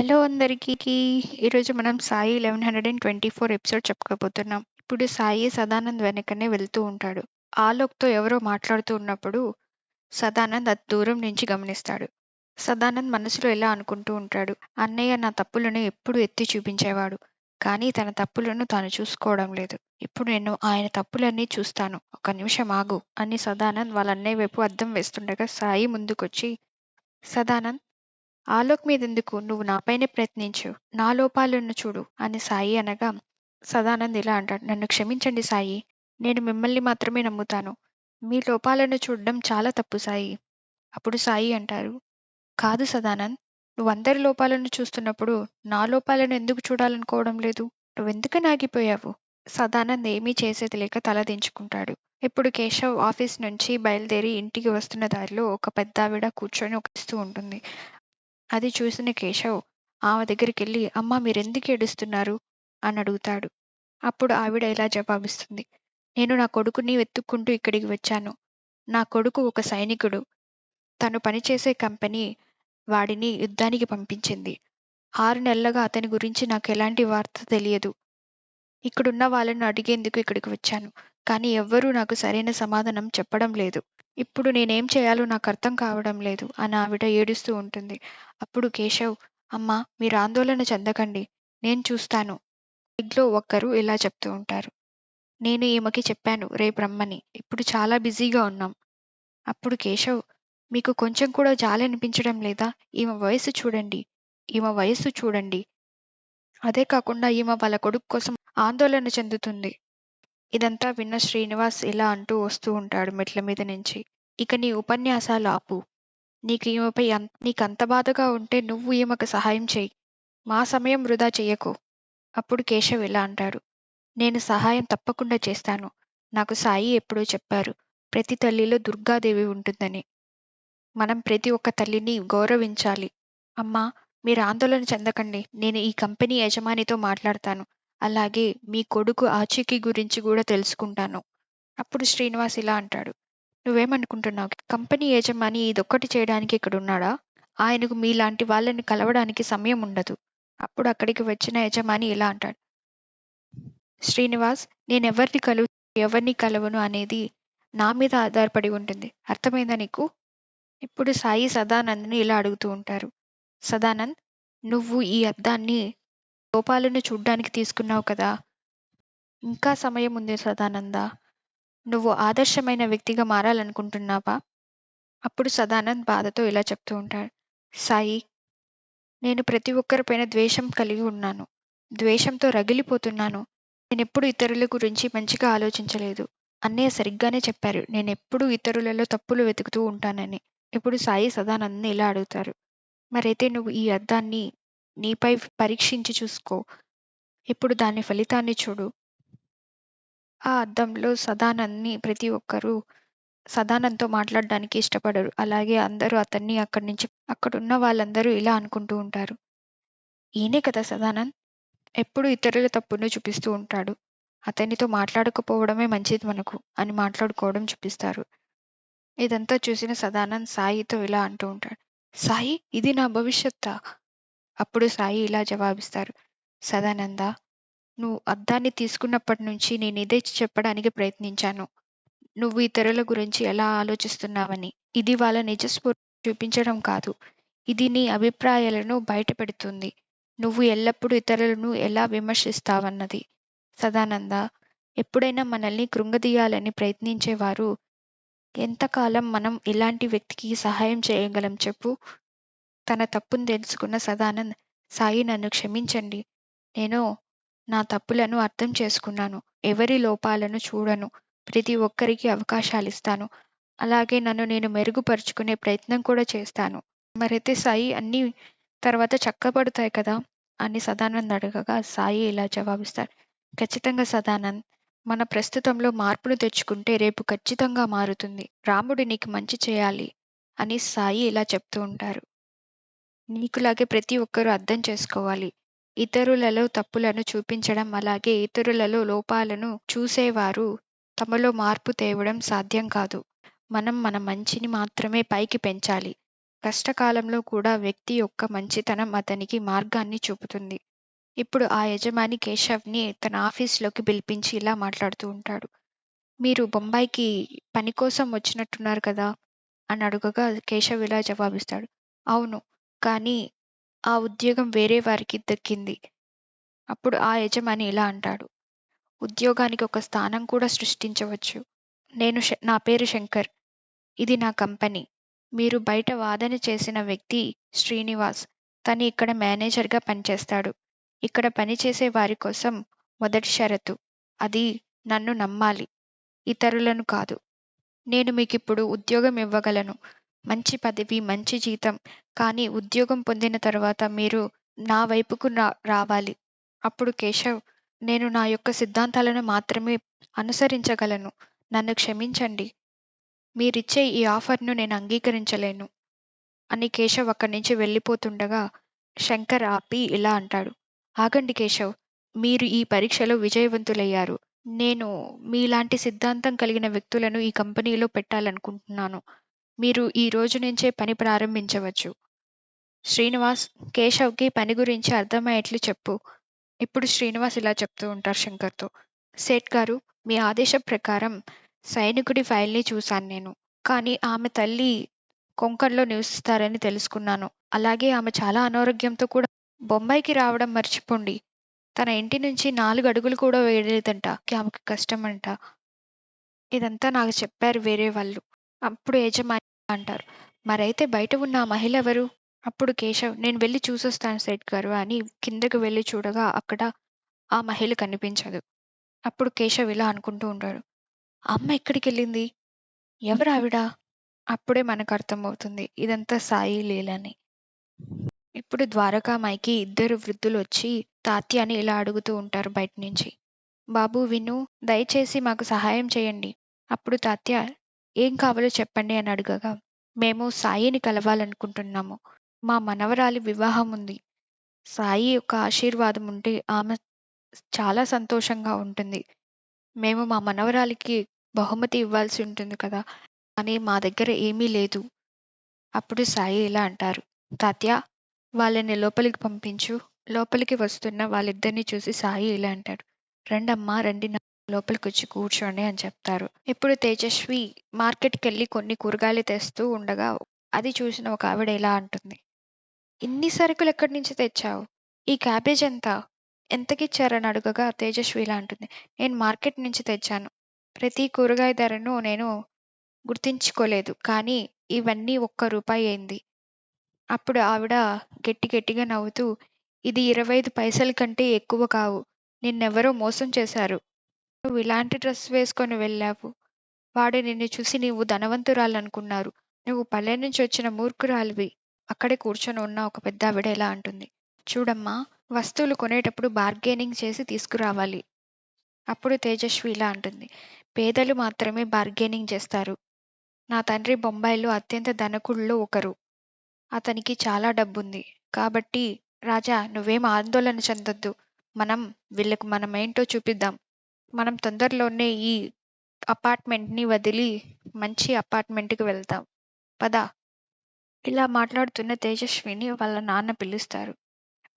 Hello అందరికీ! ఈరోజు మనం 'సాయి 1124' ఎపిసోడ్ చెప్పుకోబోతున్నాం. ఇప్పుడు సాయి సదానంద్ వెనకనే వెళ్తూ ఉంటాడు. ఆలోక్‌తో ఎవరో మాట్లాడుతూ ఉన్నప్పుడు సదానంద్ అది దూరం నుంచి గమనిస్తాడు. సదానంద్ మనసులో ఎలా అనుకుంటూ ఉంటాడు. అన్నయ్య నా తప్పులను ఎప్పుడూ ఎత్తి చూపించేవాడు. కానీ తన తప్పులను తాను చూసుకోవడం లేదు. ఇప్పుడు నేను ఆయన తప్పులన్నీ చూస్తాను. ఒక నిమిషం ఆగు అని సదానంద్ వాళ్ళ అన్నయ్య వైపు అద్దం వేస్తుండగా సాయి ముందుకొచ్చి సదానంద్ ఆలోక్ మీదెందుకు? నువ్వు నాపైనే ప్రయత్నించు. నా లోపాలను చూడు అని సాయి అనగా సదానంద్ ఇలా అంటాడు. నన్ను క్షమించండి సాయి. నేను మిమ్మల్ని మాత్రమే నమ్ముతాను. మీ లోపాలను చూడడం చాలా తప్పు సాయి. అప్పుడు సాయి అంటారు. కాదు సదానంద్. నువ్వందరి లోపాలను చూస్తున్నప్పుడు నా లోపాలను ఎందుకు చూడాలనుకోవడం లేదు? నువ్వెందుకని ఆగిపోయావు? సదానంద్ ఏమీ చేసేది లేక తల దించుకుంటాడు. ఇప్పుడు కేశవ్ ఆఫీస్ నుంచి బయలుదేరి ఇంటికి వస్తున్న దారిలో ఒక పెద్దావిడ కూర్చొని ఇస్తూ ఉంటుంది. అది చూసిన కేశవ్ ఆమె దగ్గరికెళ్ళి అమ్మా మీరెందుకు ఏడుస్తున్నారు? అని అడుగుతాడు. అప్పుడు ఆవిడ ఇలా జవాబిస్తుంది. నేను నా కొడుకుని వెతుక్కుంటూ ఇక్కడికి వచ్చాను. నా కొడుకు ఒక సైనికుడు. తను పనిచేసే కంపెనీ వాడిని యుద్ధానికి పంపించింది. ఆరు నెలలుగా అతని గురించి నాకు ఎలాంటి వార్త తెలియదు. ఇక్కడున్న వాళ్ళను అడిగేందుకు ఇక్కడికి వచ్చాను. కానీ ఎవ్వరూ నాకు సరైన సమాధానం చెప్పడం లేదు. ఇప్పుడు నేనేం చేయాలో నాకు అర్థం కావడం లేదు అని ఆవిడ ఏడుస్తూ ఉంటుంది. అప్పుడు కేశవ్ అమ్మా మీరు ఆందోళన చెందకండి. నేను చూస్తాను. ఇంట్లో ఒక్కరు ఇలా చెప్తూ ఉంటారు. నేను ఈమెకి చెప్పాను రేపు రమ్మని. ఇప్పుడు చాలా బిజీగా ఉన్నాం. అప్పుడు కేశవ్ మీకు కొంచెం కూడా జాలి అనిపించడం లేదా? ఈమె వయస్సు చూడండి. ఈమె వయస్సు చూడండి. అదే కాకుండా ఈమె వాళ్ళ కొడుకు కోసం ఆందోళన చెందుతుంది. ఇదంతా విన్న శ్రీనివాస్ ఇలా అంటూ వస్తూ ఉంటాడు మెట్ల మీద నుంచి. ఇక నీ ఉపన్యాసాలు ఆపు. నీకు ఈమెపై నీకంత బాధగా ఉంటే నువ్వు ఈమెకు సహాయం చెయ్యి. మా సమయం వృధా చెయ్యకు. అప్పుడు కేశవ్ ఇలా అంటాడు. నేను సహాయం తప్పకుండా చేస్తాను. నాకు సాయి ఎప్పుడో చెప్పారు. ప్రతి తల్లిలో దుర్గాదేవి ఉంటుందని. మనం ప్రతి ఒక్క తల్లిని గౌరవించాలి. అమ్మా మీరు ఆందోళన చెందకండి. నేను ఈ కంపెనీ యజమానితో మాట్లాడతాను. అలాగే మీ కొడుకు ఆచూకీ గురించి కూడా తెలుసుకుంటాను. అప్పుడు శ్రీనివాస్ ఇలా అంటాడు. నువ్వేమనుకుంటున్నావు? కంపెనీ యజమాని ఇదొక్కటి చేయడానికి ఇక్కడున్నాడా? ఆయనకు మీలాంటి వాళ్ళని కలవడానికి సమయం ఉండదు. అప్పుడు అక్కడికి వచ్చిన యజమాని ఇలా అంటాడు. శ్రీనివాస్ నేనెవరిని కలువు ఎవరిని కలవను అనేది నా మీద ఆధారపడి ఉంటుంది. అర్థమైందా నీకు? ఇప్పుడు సాయి సదానంద్‌ని ఇలా అడుగుతూ ఉంటారు. సదానంద్ నువ్వు ఈ అద్దాన్ని లోపాలను చూడ్డానికి తీసుకున్నావు కదా! ఇంకా సమయం ఉంది సదానందా. నువ్వు ఆదర్శమైన వ్యక్తిగా మారాలనుకుంటున్నావా? అప్పుడు సదానంద్ బాధతో ఇలా చెప్తూ ఉంటాడు. సాయి నేను ప్రతి ఒక్కరిపైన ద్వేషం కలిగి ఉన్నాను. ద్వేషంతో రగిలిపోతున్నాను. నేనెప్పుడు ఇతరుల గురించి మంచిగా ఆలోచించలేదు. అన్నయ్య సరిగ్గానే చెప్పారు. నేనెప్పుడు ఇతరులలో తప్పులు వెతుకుతూ ఉంటానని. ఇప్పుడు సాయి సదానంద్‌ని ఇలా అడుగుతారు. మరైతే నువ్వు ఈ అద్దాన్ని నీపై పరీక్షించి చూసుకో. ఇప్పుడు దాని ఫలితాన్ని చూడు. ఆ అద్దంలో సదానంద్‌ని ప్రతి ఒక్కరూ సదానంద్‌తో మాట్లాడడానికి ఇష్టపడరు. అలాగే అందరూ అతన్ని అక్కడి నుంచి అక్కడున్న వాళ్ళందరూ ఇలా అనుకుంటూ ఉంటారు. ఈయనే కదా సదానంద్! ఎప్పుడు ఇతరుల తప్పును చూపిస్తూ ఉంటాడు. అతనితో మాట్లాడకపోవడమే మంచిది మనకు అని మాట్లాడుకోవడం చూపిస్తారు. ఇదంతా చూసిన సదానంద్ సాయితో ఇలా అంటూ ఉంటాడు. సాయి ఇది నా భవిష్యత్తా? అప్పుడు సాయి ఇలా జవాబిస్తారు. సదానంద నువ్వు అద్దాన్ని తీసుకున్నప్పటి నుంచి నేను ఇదే చెప్పడానికి ప్రయత్నించాను. నువ్వు ఇతరుల గురించి ఎలా ఆలోచిస్తున్నావని. ఇది వాళ్ళ నిజస్ఫూర్తి చూపించడం కాదు. ఇది నీ అభిప్రాయాలను బయటపెడుతుంది. నువ్వు ఎల్లప్పుడూ ఇతరులను ఎలా విమర్శిస్తావన్నది. సదానంద ఎప్పుడైనా మనల్ని కృంగదీయాలని ప్రయత్నించేవారు ఎంతకాలం మనం ఇలాంటి వ్యక్తికి సహాయం చేయగలం చెప్పు? తన తప్పును తెలుసుకున్న సదానంద్ సాయి నన్ను క్షమించండి. నేను నా తప్పులను అర్థం చేసుకున్నాను. ఎవరి లోపాలను చూడను. ప్రతి ఒక్కరికి అవకాశాలు ఇస్తాను అలాగే నన్ను నేను మెరుగుపరుచుకునే ప్రయత్నం కూడా చేస్తాను. మరైతే సాయి అన్నీ తర్వాత చక్కబడతాయి కదా! అని సదానంద్ అడగగా సాయి ఇలా జవాబిస్తారు. ఖచ్చితంగా సదానంద్. మన ప్రస్తుతంలో మార్పును తెచ్చుకుంటే రేపు ఖచ్చితంగా మారుతుంది. రాముడు నీకు మంచి చేయాలి అని సాయి ఇలా చెప్తూ ఉంటారు. నీకులాగే ప్రతి ఒక్కరూ అర్థం చేసుకోవాలి. ఇతరులలో తప్పులను చూపించడం అలాగే ఇతరులలో లోపాలను చూసేవారు తమలో మార్పు తేవడం సాధ్యం కాదు. మనం మన మంచిని మాత్రమే పైకి పెంచాలి. కష్టకాలంలో కూడా వ్యక్తి యొక్క మంచితనం అతనికి మార్గాన్ని చూపుతుంది. ఇప్పుడు ఆ యజమాని కేశవ్‌ని తన ఆఫీస్‌లోకి పిలిపించి ఇలా మాట్లాడుతూ ఉంటాడు. "మీరు బొంబాయికి పని కోసం వచ్చినట్టున్నారు కదా!" అని అడుగగా కేశవ్ ఇలా జవాబిస్తాడు. "అవును. కానీ ఆ ఉద్యోగం వేరే వారికి దక్కింది." అప్పుడు ఆ యజమాని ఇలా అంటాడు. "ఉద్యోగానికి ఒక స్థానం కూడా సృష్టించవచ్చు. నేను నా పేరు శంకర్. ఇది నా కంపెనీ. మీరు బయట వాదన చేసిన వ్యక్తి శ్రీనివాస్. తను ఇక్కడ మేనేజర్‌గా పనిచేస్తాడు. ఇక్కడ పనిచేసే వారి కోసం మొదటి షరతు అది నన్ను నమ్మాలి. ఇతరులను కాదు. నేను మీకిప్పుడు ఉద్యోగం ఇవ్వగలను. మంచి పదవి, మంచి జీతం. కానీ ఉద్యోగం పొందిన తర్వాత మీరు నా వైపుకు రా రావాలి." అప్పుడు కేశవ్ "నేను నా యొక్క సిద్ధాంతాలను మాత్రమే అనుసరించగలను. నన్ను క్షమించండి. మీరిచ్చే ఈ ఆఫర్‌ను నేను అంగీకరించలేను." అని కేశవ్ అక్కడి నుంచి వెళ్ళిపోతుండగా శంకర్ ఆపి ఇలా అంటాడు. "ఆగండి కేశవ్. మీరు ఈ పరీక్షలో విజయవంతులయ్యారు. నేను మీలాంటి సిద్ధాంతం కలిగిన వ్యక్తులను ఈ కంపెనీలో పెట్టాలనుకుంటున్నాను. మీరు ఈ రోజు నుంచే పని ప్రారంభించవచ్చు. శ్రీనివాస్, కేశవ్‌కి పని గురించి అర్థమయ్యేట్లు చెప్పు." ఇప్పుడు శ్రీనివాస్ ఇలా చెప్తూ ఉంటారు శంకర్‌తో. "సేట్ గారు మీ ఆదేశం ప్రకారం సైనికుడి ఫైల్‌ని చూశాను నేను. కానీ ఆమె తల్లి కొంకణ్‌లో నివసిస్తారని తెలుసుకున్నాను. అలాగే ఆమె చాలా అనారోగ్యంతో కూడా బొంబాయికి రావడం మర్చిపోండి. తన ఇంటి నుంచి నాలుగు అడుగులు కూడా వేయలేదంట. ఆమెకు కష్టమంట. ఇదంతా నాకు చెప్పారు వేరే వాళ్ళు." అప్పుడు యజమాని అంటారు. "మరైతే బయట ఉన్న ఆ మహిళ ఎవరు?" అప్పుడు కేశవ్ "నేను వెళ్ళి చూసొస్తాను సెట్ గారు" అని కిందకు వెళ్ళి చూడగా అక్కడ ఆ మహిళ కనిపించదు. అప్పుడు కేశవ్ ఇలా అనుకుంటూ ఉంటాడు. "ఆ అమ్మ ఎక్కడికెళ్ళింది? ఆవిడ అప్పుడే మనకు అర్థమవుతుంది ఇదంతా సాయి లీలని. ఇప్పుడు ద్వారకామాయికి ఇద్దరు వృద్ధులు వృద్ధులొచ్చి తాత్యాని ఇలా అడుగుతూ ఉంటారు బయట నుంచి. బాబు విను, దయచేసి మాకు సహాయం చేయండి." అప్పుడు తాత్య "ఏం కావాలో చెప్పండి" అని అడగగా "మేము సాయిని కలవాలనుకుంటున్నాము. మా మనవరాలి వివాహం ఉంది. సాయి యొక్క ఆశీర్వాదం ఉంటే ఆమె చాలా సంతోషంగా ఉంటుంది. మేము మా మనవరాలికి బహుమతి ఇవ్వాల్సి ఉంటుంది కదా! కానీ మా దగ్గర ఏమీ లేదు." అప్పుడు సాయి ఇలా అంటారు. "తాత్య వాళ్ళని లోపలికి పంపించు." లోపలికి వస్తున్న వాళ్ళిద్దరిని చూసి సాయి ఇలా అంటాడు. "రండమ్మా రండి లోపలికొచ్చి కూర్చోండి" అని చెప్తారు. ఇప్పుడు తేజస్వి మార్కెట్కి వెళ్ళి కొన్ని కూరగాయలు తెస్తూ ఉండగా అది చూసిన ఒక ఆవిడ ఇలా అంటుంది. "ఇన్ని సరుకులు ఎక్కడి నుంచి తెచ్చావు? ఈ క్యాబేజ్ ఎంత? ఎంతకిచ్చారని అడగగా తేజస్వి ఇలా అంటుంది. "నేను మార్కెట్ నుంచి తెచ్చాను. ప్రతి కూరగాయ ధరను నేను గుర్తించుకోలేదు కానీ ఇవన్నీ ఒక్క రూపాయి అయింది." అప్పుడు ఆవిడ గట్టి గట్టిగా నవ్వుతూ "ఇది 25 పైసల కంటే ఎక్కువ కావు. నిన్నెవరో మోసం చేశారు. నువ్వు ఇలాంటి డ్రెస్ వేసుకొని వెళ్ళావు. వాడు నిన్ను చూసి నీవు ధనవంతురాలనుకున్నారు. నువ్వు పల్లె నుంచి వచ్చిన మూర్ఖురాలివి." అక్కడే కూర్చొని ఉన్న ఒక పెద్దావిడ ఇలా అంటుంది. "చూడమ్మా వస్తువులు కొనేటప్పుడు బార్గెనింగ్ చేసి తీసుకురావాలి." అప్పుడు తేజస్వి ఇలా అంటుంది. "పేదలు మాత్రమే బార్గెనింగ్ చేస్తారు. నా తండ్రి బొంబాయిలో అత్యంత ధనికుల్లో ఒకరు. అతనికి చాలా డబ్బుంది. కాబట్టి రాజా నువ్వేం ఆందోళన చెందొద్దు. మనం వీళ్ళకు మనమేంటో చూపిద్దాం. మనం తొందరలోనే ఈ అపార్ట్మెంట్‌ని వదిలి మంచి అపార్ట్మెంట్‌కి వెళ్తాం పద." ఇలా మాట్లాడుతున్న తేజస్విని వాళ్ళ నాన్న పిలుస్తారు.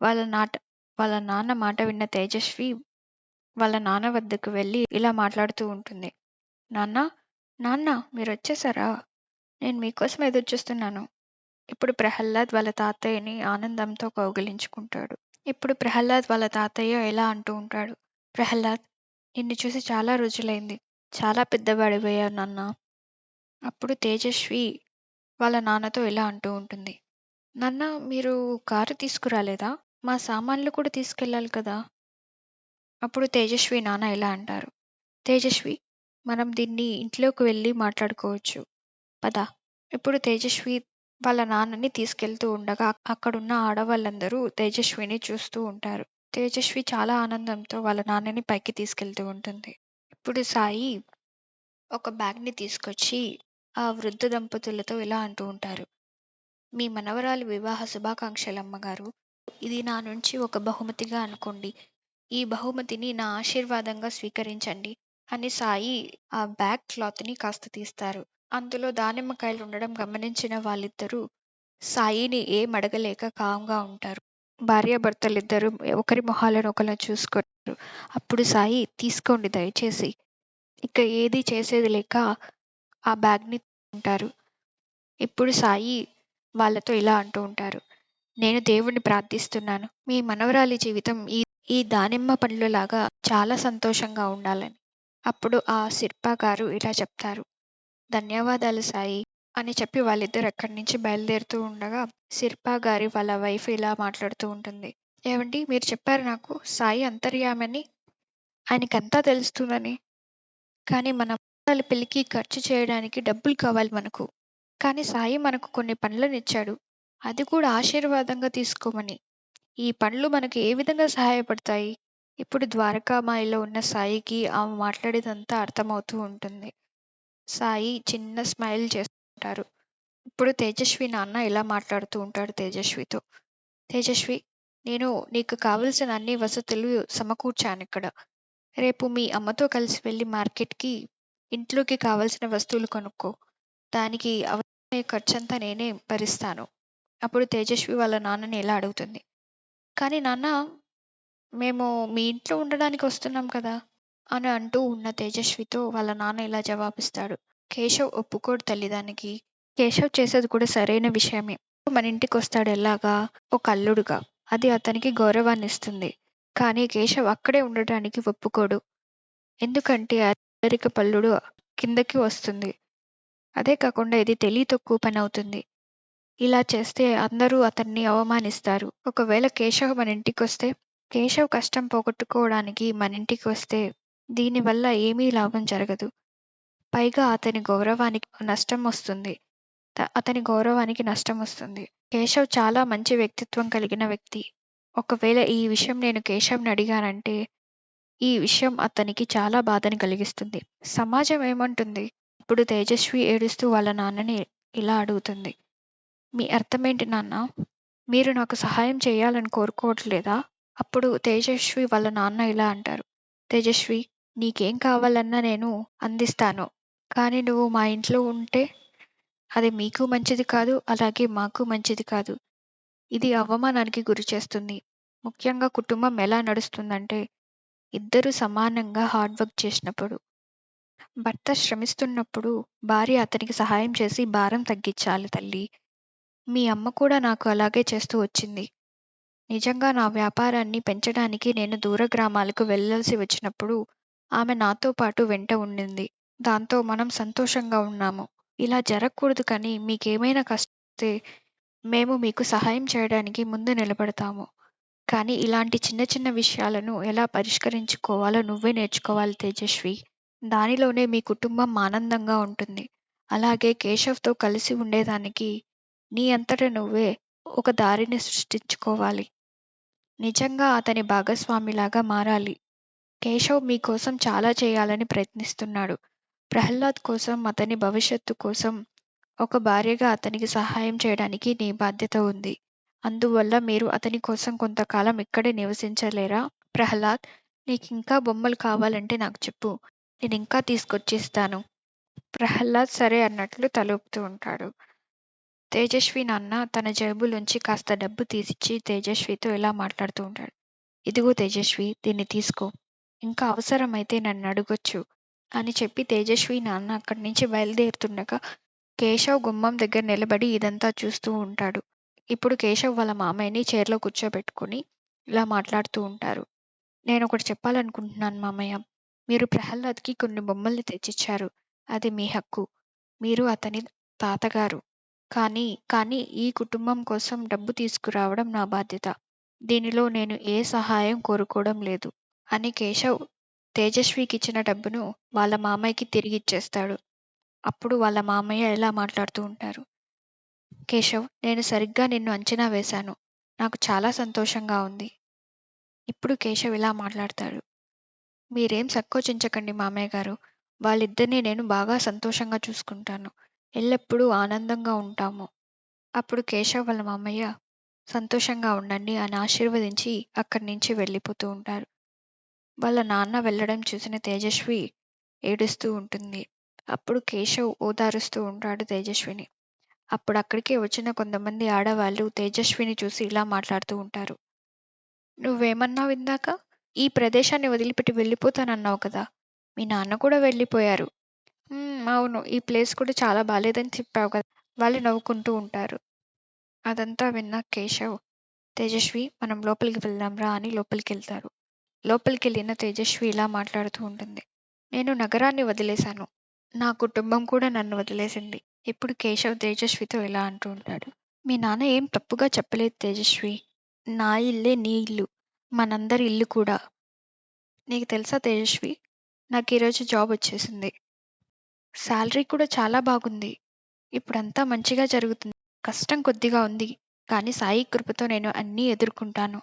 వాళ్ళ నాట వాళ్ళ నాన్న మాట విన్న తేజస్వి వాళ్ళ నాన్న వద్దకు వెళ్ళి ఇలా మాట్లాడుతూ ఉంటుంది. నాన్న నాన్న మీరు వచ్చేసారా నేను మీకోసం ఎదురు చూస్తున్నాను. ఇప్పుడు ప్రహ్లాద్ వాళ్ళ తాతయ్యని ఆనందంతో కౌగిలించుకుంటాడు. ఇప్పుడు ప్రహ్లాద్ వాళ్ళ తాతయ్య ఎలా అంటూ ఉంటాడు. ప్రహ్లాద్ నిన్ను చూసి చాలా రోజులైంది. చాలా పెద్దవాడిపోయావు నాన్న అప్పుడు తేజస్వి వాళ్ళ నాన్నతో ఇలా అంటూ ఉంటుంది. నాన్న మీరు కారు తీసుకురాలేదా? మా సామాన్లు కూడా తీసుకెళ్ళాలి కదా! అప్పుడు తేజస్వి నాన్న ఇలా అంటారు. తేజస్వి మనం దీన్ని ఇంట్లోకి వెళ్ళి మాట్లాడుకోవచ్చు. పద. ఇప్పుడు తేజస్వి వాళ్ళ నాన్నని తీసుకెళ్తూ ఉండగా అక్కడున్న ఆడవాళ్ళందరూ తేజస్విని చూస్తూ ఉంటారు. తేజస్వి చాలా ఆనందంతో వాళ్ళ నాన్నని పైకి తీసుకెళ్తూ ఉంటుంది. ఇప్పుడు సాయి ఒక బ్యాగ్‌ని తీసుకొచ్చి ఆ వృద్ధ దంపతులతో ఇలా అంటూ ఉంటారు. మీ మనవరాలు వివాహ శుభాకాంక్షలు అమ్మగారు. ఇది నా నుంచి ఒక బహుమతిగా అనుకోండి. ఈ బహుమతిని నా ఆశీర్వాదంగా స్వీకరించండి అని సాయి ఆ బ్యాగ్ క్లాత్‌ని కాస్త తీస్తారు. అందులో దానిమ్మకాయలు ఉండడం గమనించిన వాళ్ళిద్దరూ సాయిని ఏం అడగలేక కామ్‌గా ఉంటారు. భార్యాభర్తలిద్దరూ ఒకరి మొహాలను ఒకళ్ళు చూసుకుంటారు. అప్పుడు సాయి తీసుకోండి దయచేసి. ఇక ఏది చేసేది లేక ఆ బ్యాగ్‌ని ఉంటారు. ఇప్పుడు సాయి వాళ్ళతో ఇలా అంటూ ఉంటారు. నేను దేవుణ్ణి ప్రార్థిస్తున్నాను. మీ మనవరాలి జీవితం ఈ ఈ దానిమ్మ పండ్లులాగా చాలా సంతోషంగా ఉండాలని. అప్పుడు ఆ శిల్ప గారు ఇలా చెప్తారు. ధన్యవాదాలు సాయి అని చెప్పి వాళ్ళిద్దరు అక్కడి నుంచి బయలుదేరుతూ ఉండగా శిల్పా గారి వాళ్ళ వైఫ్ ఇలా మాట్లాడుతూ ఉంటుంది. ఏమండి మీరు చెప్పారు నాకు సాయి అంతర్యామని ఆయనకంతా తెలుస్తుందని. కానీ మన వాళ్ళ పెళ్ళికి ఖర్చు చేయడానికి డబ్బులు కావాలి మనకు. కానీ సాయి మనకు కొన్ని పండ్లనిచ్చాడు. అది కూడా ఆశీర్వాదంగా తీసుకోమని. ఈ పండ్లు మనకు ఏ విధంగా సహాయపడతాయి? ఇప్పుడు ద్వారకామాయిలో ఉన్న సాయికి ఆమె మాట్లాడేదంతా అర్థమవుతూ ఉంటుంది. సాయి చిన్న స్మైల్ చేస్తుంటారు. ఇప్పుడు తేజస్వి నాన్న ఇలా మాట్లాడుతూ ఉంటాడు తేజస్వితో. తేజస్వి నేను నీకు కావలసిన అన్ని వసతులు సమకూర్చాను ఇక్కడ రేపు మీ అమ్మతో కలిసి వెళ్ళి మార్కెట్‌కి ఇంట్లోకి కావలసిన వస్తువులు కొనుక్కో. దానికి అవసరమయ్యే ఖర్చంతా నేనే భరిస్తాను. అప్పుడు తేజస్వి వాళ్ళ నాన్నని ఇలా అడుగుతుంది. కానీ నాన్న మేము మీ ఇంట్లో ఉండడానికి వస్తున్నాం కదా! అని అంటూ ఉన్న తేజస్వితో వాళ్ళ నాన్న ఇలా జవాబిస్తాడు. కేశవ్ ఒప్పుకోడు తల్లి దానికి. కేశవ్ చేసేది కూడా సరైన విషయమే. మన ఇంటికొస్తాడు ఎలాగా? ఒక అల్లుడుగా. అది అతనికి గౌరవాన్ని ఇస్తుంది కానీ కేశవ్ అక్కడే ఉండటానికి ఒప్పుకోడు. ఎందుకంటే అరిక పల్లుడు కిందకి వస్తుంది. అదే కాకుండా ఇది తెలియ తక్కువ అవుతుంది ఇలా చేస్తే అందరూ అతన్ని అవమానిస్తారు. ఒకవేళ కేశవ్ మన ఇంటికి వస్తే కేశవ్ కష్టం పోగొట్టుకోవడానికి మన ఇంటికి వస్తే దీనివల్ల ఏమీ లాభం జరగదు. పైగా అతని గౌరవానికి నష్టం వస్తుంది. త అతని గౌరవానికి నష్టం వస్తుంది. కేశవ్ చాలా మంచి వ్యక్తిత్వం కలిగిన వ్యక్తి. ఒకవేళ ఈ విషయం నేను కేశవ్‌ని అడిగానంటే ఈ విషయం అతనికి చాలా బాధని కలిగిస్తుంది. సమాజం ఏమంటుంది? ఇప్పుడు తేజస్వి ఏడుస్తూ వాళ్ళ నాన్నని ఇలా అడుగుతుంది. మీ అర్థమేంటి నాన్న మీరు నాకు సహాయం చేయాలని కోరుకోవట్లేదా? అప్పుడు తేజస్వి వాళ్ళ నాన్న ఇలా అంటారు. తేజస్వి నీకేం కావాలన్నా నేను అందిస్తాను. కానీ నువ్వు మా ఇంట్లో ఉంటే అది మీకు మంచిది కాదు. అలాగే మాకు మంచిది కాదు. ఇది అవమానానికి గురి చేస్తుంది ముఖ్యంగా కుటుంబం ఎలా నడుస్తుందంటే ఇద్దరూ సమానంగా హార్డ్ వర్క్ చేసినప్పుడు. భర్త శ్రమిస్తున్నప్పుడు భార్య అతనికి సహాయం చేసి భారం తగ్గించాలి తల్లి మీ అమ్మ కూడా నాకు అలాగే చేస్తూ వచ్చింది. నిజంగా నా వ్యాపారాన్ని పెంచడానికి నేను దూర గ్రామాలకు వెళ్ళాల్సి వచ్చినప్పుడు ఆమె నాతో పాటు వెంట ఉండింది. దాంతో మనం సంతోషంగా ఉన్నాము. ఇలా జరగకూడదు కానీ మీకేమైనా కష్టమొస్తే మేము మీకు సహాయం చేయడానికి ముందు నిలబడతాము. కానీ ఇలాంటి చిన్న చిన్న విషయాలను ఎలా పరిష్కరించుకోవాలో నువ్వే నేర్చుకోవాలి తేజస్వి. దానిలోనే మీ కుటుంబం ఆనందంగా ఉంటుంది. అలాగే కేశవ్‌తో కలిసి ఉండేదానికి నీ అంతట నువ్వే ఒక దారిని సృష్టించుకోవాలి. నిజంగా అతని భాగస్వామిలాగా మారాలి. కేశవ్ మీకోసం చాలా చేయాలని ప్రయత్నిస్తున్నాడు. ప్రహ్లాద్ కోసం, అతని భవిష్యత్తు కోసం ఒక భార్యగా అతనికి సహాయం చేయడానికి నీ బాధ్యత ఉంది. అందువల్ల మీరు అతని కోసం కొంతకాలం ఇక్కడే నివసించలేరా? ప్రహ్లాద్ నీకింకా బొమ్మలు కావాలంటే నాకు చెప్పు. నేను ఇంకా తీసుకొచ్చిస్తాను. ప్రహ్లాద్ సరే అన్నట్లు తలుపుతూ ఉంటాడు. తేజస్వి నాన్న తన జేబులోంచి కాస్త డబ్బు తీసిచ్చి తేజస్వితో ఇలా మాట్లాడుతూ ఉంటాడు. ఇదిగో తేజస్వి దీన్ని తీసుకో. ఇంకా అవసరమైతే నన్నడగొచ్చు అని చెప్పి తేజస్వి నాన్న అక్కడి నుంచి బయలుదేరుతుండగా కేశవ్ గుమ్మం దగ్గర నిలబడి ఇదంతా చూస్తూ ఉంటాడు. ఇప్పుడు కేశవ్ వాళ్ళ మామయ్యని చైర్‌లో కూర్చోబెట్టుకొని ఇలా మాట్లాడుతూ ఉంటారు. నేను ఒకటి చెప్పాలనుకుంటున్నాను మామయ్య. మీరు ప్రహ్లాద్‌కి కొన్ని బొమ్మల్ని తెచ్చిచ్చారు. అది మీ హక్కు. మీరు అతని తాతగారు. కానీ కానీ ఈ కుటుంబం కోసం డబ్బు తీసుకురావడం నా బాధ్యత. దీనిలో నేను ఏ సహాయం కోరుకోవడం లేదు అని కేశవ్ తేజస్వికిచ్చిన డబ్బును వాళ్ళ మామయ్యకి తిరిగి ఇచ్చేస్తాడు అప్పుడు వాళ్ళ మామయ్య ఇలా మాట్లాడుతూ ఉంటారు. కేశవ్ నేను సరిగ్గా నిన్ను అంచనా వేశాను. నాకు చాలా సంతోషంగా ఉంది. ఇప్పుడు కేశవ్ ఇలా మాట్లాడతాడు. మీరేం సంకోచించకండి మామయ్య గారు. వాళ్ళిద్దరిని నేను బాగా సంతోషంగా చూసుకుంటాను. ఎల్లప్పుడూ ఆనందంగా ఉంటాము. అప్పుడు కేశవ్ వాళ్ళ మామయ్య సంతోషంగా ఉండండి అని ఆశీర్వదించి అక్కడి నుంచి వెళ్ళిపోతూ ఉంటారు. వాళ్ళ నాన్న వెళ్ళడం చూసిన తేజస్వి ఏడుస్తూ ఉంటుంది. అప్పుడు కేశవ్ ఓదారుస్తూ ఉంటాడు తేజస్విని. అప్పుడు అక్కడికే వచ్చిన కొంతమంది ఆడవాళ్ళు తేజస్విని చూసి ఇలా మాట్లాడుతూ ఉంటారు. నువ్వేమన్నావు ఇందాక? ఈ ప్రదేశాన్ని వదిలిపెట్టి వెళ్ళిపోతానన్నావు కదా? మీ నాన్న కూడా వెళ్ళిపోయారు. అవును. ఈ ప్లేస్ కూడా చాలా బాగాలేదని చెప్పావు కదా? వాళ్ళు నవ్వుకుంటూ ఉంటారు. అదంతా విన్న కేశవ్ తేజస్వి మనం లోపలికి వెళ్దాంరా అని లోపలికి వెళ్తారు లోపలికి వెళ్ళిన తేజస్వి ఇలా మాట్లాడుతూ ఉంటుంది. నేను నగరాన్ని వదిలేశాను. నా కుటుంబం కూడా నన్ను వదిలేసింది. ఇప్పుడు కేశవ్ తేజస్వితో ఇలా అంటూ ఉంటాడు. మీ నాన్న ఏం తప్పుగా చెప్పలేదు తేజస్వి. నా ఇల్లే నీ ఇల్లు. మనందరి ఇల్లు కూడా. నీకు తెలుసా తేజస్వి? నాకు ఈరోజు జాబ్ వచ్చేసింది. శాలరీ కూడా చాలా బాగుంది. ఇప్పుడంతా మంచిగా జరుగుతుంది. కష్టం కొద్దిగా ఉంది. కానీ సాయి కృపతో నేను అన్నీ ఎదుర్కొంటాను.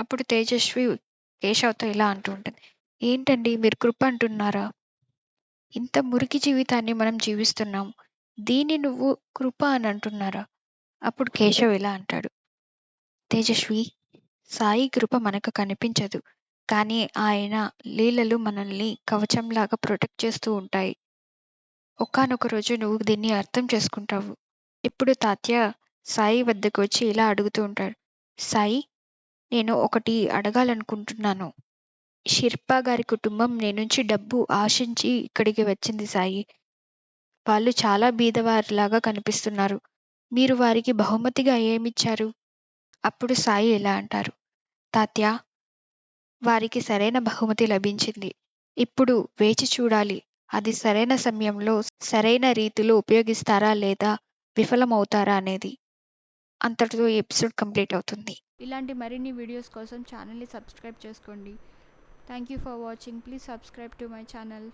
అప్పుడు తేజస్వి కేశవ్తో ఇలా అంటూ ఉంటుంది. ఏంటండి మీరు కృప అంటున్నారా? ఇంత మురికి జీవితాన్ని మనం జీవిస్తున్నాం. దీన్ని నువ్వు కృప అని అంటున్నారా? అప్పుడు కేశవ్ ఇలా అంటాడు. తేజస్వి సాయి కృప మనకు కనిపించదు. కానీ ఆయన లీలలు మనల్ని కవచంలాగా ప్రొటెక్ట్ చేస్తూ ఉంటాయి. ఒకానొక రోజు నువ్వు దీన్ని అర్థం చేసుకుంటావు. ఇప్పుడు తాత్య సాయి వద్దకు వచ్చి ఇలా అడుగుతూ ఉంటాడు. సాయి నేను ఒకటి అడగాలనుకుంటున్నాను. శిల్ప గారి కుటుంబం నీ నుంచి డబ్బు ఆశించి ఇక్కడికి వచ్చింది సాయి. వాళ్ళు చాలా బీదవారిలాగా కనిపిస్తున్నారు. మీరు వారికి బహుమతిగా ఏమిచ్చారు? అప్పుడు సాయి ఇలా అంటారు. తాత్య వారికి సరైన బహుమతి లభించింది. ఇప్పుడు వేచి చూడాలి. అది సరైన సమయంలో సరైన రీతిలో ఉపయోగిస్తారా లేదా విఫలమవుతారా అనేది. అంతటితో ఎపిసోడ్ కంప్లీట్ అవుతుంది. ఇలాంటి మరిన్ని వీడియోస్ కోసం ఛానల్ని సబ్స్క్రైబ్ చేసుకోండి. Thank you for watching please subscribe to my channel